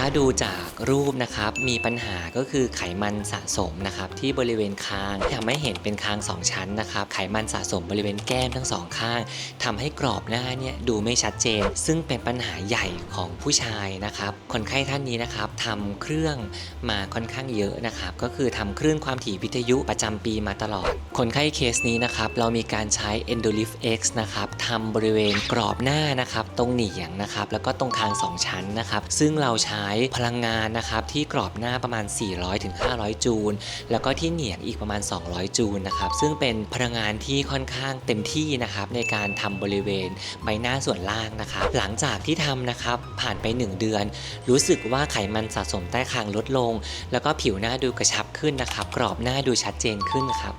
ถ้าดูจากรูปนะครับ มีปัญหาก็คือไขมันสะสมนะครับที่บริเวณคางทำให้เห็นเป็นคางสองชั้นนะครับ ไขมันสะสมบริเวณแก้มทั้งสองข้างทำให้กรอบหน้าเนี่ยดูไม่ชัดเจน ซึ่งเป็นปัญหาใหญ่ของผู้ชายนะครับ คนไข้ท่านนี้นะครับทำเครื่องมาค่อนข้างเยอะนะครับ ก็คือทำคลื่นความถี่วิทยุประจำปีมาตลอด คนไข้เคสนี้นะครับ เรามีการใช้ Endolift X นะครับทำบริเวณกรอบหน้านะครับ ตรงเหนียงนะครับ แล้วก็ตรงคางสองชั้นนะครับ ซึ่งเราใช้พลังงานนะครับที่กรอบหน้าประมาณ 400-500 จูล แล้วก็ที่เหนียงอีกประมาณ 200 จูลนะครับซึ่งเป็นพลังงานที่ค่อนข้างเต็มที่นะครับในการทำบริเวณใบหน้าส่วนล่างนะครับหลังจากที่ทำนะครับผ่านไป 1 เดือน รู้สึกว่าไขมันสะสมใต้คางลดลง แล้วก็ผิวหน้าดูกระชับขึ้นนะครับกรอบหน้าดูชัดเจนขึ้นครับ